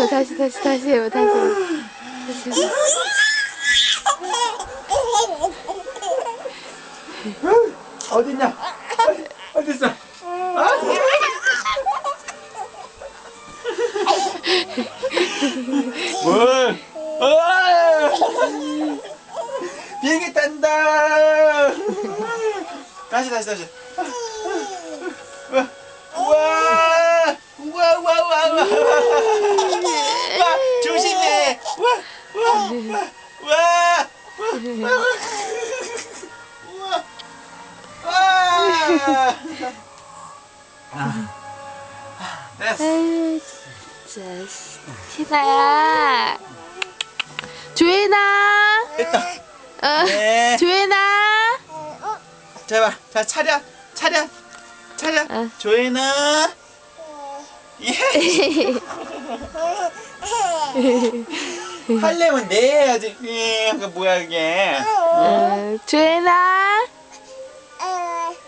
자, 다시, 다시, 다시 해봐, 다시. 다시 해봐. 어딨냐? 어디, 어딨어? 아? 뭘? 아! 비행기 탄다! 다시 다시 다시. 와 우와 우와 우와 아, 됐어. 아유, 진짜. 희나야. 조혜나. 됐다. 어, 네. 조혜나. 자, 봐. 자, 차렷. 차렷. 차렷. 어. 조혜나. 예. 할래면 네 해야지. 예. 그 뭐야 이게. 어, 조혜나.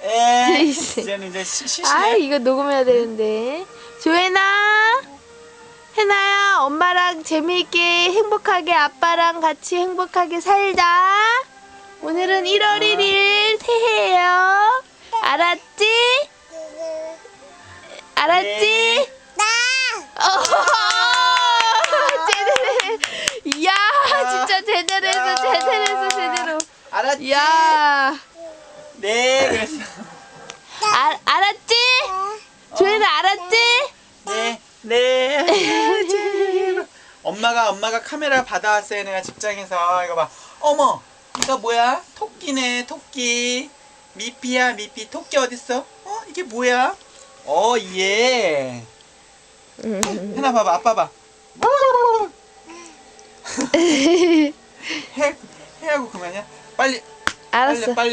에. 이제는 이제 쉬- 쉬시네. 아, 이거 녹음해야 되는데. 조혜나. 혜나야, 엄마랑 재미있게 행복하게 아빠랑 같이 행복하게 살자. 오늘은 1월 1일 새해예요. 알았지? 이야. 네, 그랬어. 알, 알았지? 조혜나 알았지? 네. 네. 엄마가 엄마가 카메라 받아왔어요. 내가 직장에서 이거 봐. 어머, 이거 뭐야? 토끼네, 토끼. 미피야, 미피. 토끼 어딨어? 어, 이게 뭐야? 어, 예. 하나 봐봐, 아빠 봐. 해, 빨리. 빨리